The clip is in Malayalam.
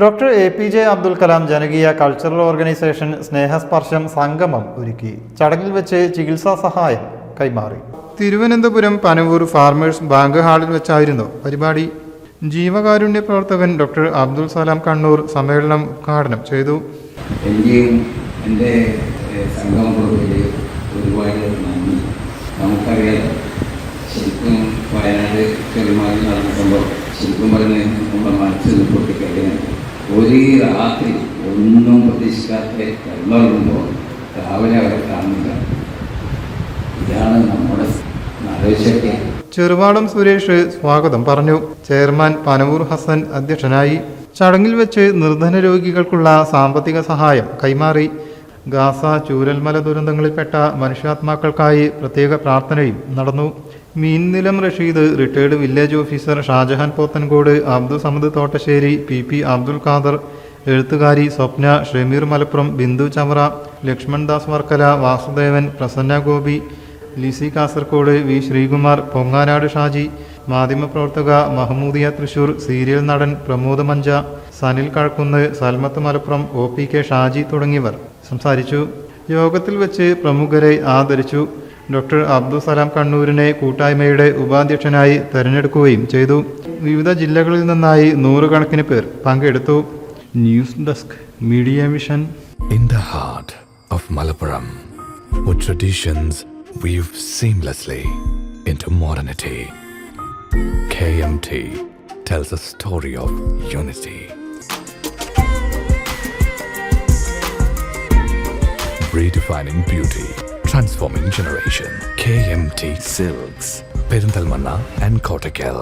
Doctor A P J Abdul Kalam ജനകീയ കൾച്ചറൽ ഓർഗനൈസേഷൻ സ്നേഹസ്പർശം സംഗമം ഒരുക്കി. ചടങ്ങിൽ വെച്ച് ചികിത്സാ സഹായം കൈമാറി. തിരുവനന്തപുരം പനവൂർ ഫാർമേഴ്സ് ബാങ്ക് ഹാളിൽ വെച്ചായിരുന്നു പരിപാടി. ജീവകാരുണ്യ പ്രവർത്തകൻ ഡോക്ടർ അബ്ദുൽ സലാം കണ്ണൂർ സമ്മേളനം ഉദ്ഘാടനം ചെയ്തു. എന്റെയും എന്റെ ഏഹ്, സംഗമ പ്രവർത്തകർ ഒരുപാട് നന്ദി. നമുക്കറിയാം ശരിക്കും വയനാട് പെരുമാറി നടന്ന സംഭവം ശരിക്കും പറഞ്ഞ് നമ്മുടെ മനസ്സിൽ പൊട്ടിക്കഴിഞ്ഞാൽ ഒരു രാത്രി ഒന്നും പ്രതീക്ഷിക്കാത്ത കിടന്നുറങ്ങുമ്പോൾ രാവിലെ അവരെ കാണുന്നില്ല. ഇതാണ് നമ്മുടെ ആലോചിച്ചൊക്കെ ചെറുപാടം സുരേഷ് സ്വാഗതം പറഞ്ഞു. ചെയർമാൻ പനവൂർ ഹസൻ അധ്യക്ഷനായി. ചടങ്ങിൽ വെച്ച് നിർധന രോഗികൾക്കുള്ള സാമ്പത്തിക സഹായം കൈമാറി. ഗാസ ചൂരൽമല ദുരന്തങ്ങളിൽപ്പെട്ട മനുഷ്യാത്മാക്കൾക്കായി പ്രത്യേക പ്രാർത്ഥനയും നടന്നു. Meennilam Rasheed retired village officer Shajahan Pothencode Abdul Samad Thottassery P P Abdul Khader എഴുത്തുകാരി സ്വപ്ന ഷമീർ മലപ്പുറം ബിന്ദു ചവറ ലക്ഷ്മൺ ദാസ് വർക്കല വാസുദേവൻ പ്രസന്ന ഗോപി ലിസി കാസർകോട് വി ശ്രീകുമാർ പൊങ്ങാനാട് ഷാജി മാധ്യമപ്രവർത്തക മഹമൂദിയ തൃശൂർ സീരിയൽ നടൻ Pramod Mancha Sanil Kazhakkunnu Salmath Malappuram O P K Shaji തുടങ്ങിയവർ സംസാരിച്ചു. യോഗത്തിൽ വെച്ച് പ്രമുഖരെ ആദരിച്ചു. ഡോക്ടർ അബ്ദുൽ സലാം കണ്ണൂരിനെ കൂട്ടായ്മയുടെ ഉപാധ്യക്ഷനായി തെരഞ്ഞെടുക്കുകയും ചെയ്തു. വിവിധ ജില്ലകളിൽ നിന്നായി നൂറുകണക്കിന് പേർ പങ്കെടുത്തു. News desk media vision in the heart of Malappuram traditions weave KMT tells a story of unity. Redefining beauty, transforming generation. KMT Silks, Perindalmanna and Kottakkal.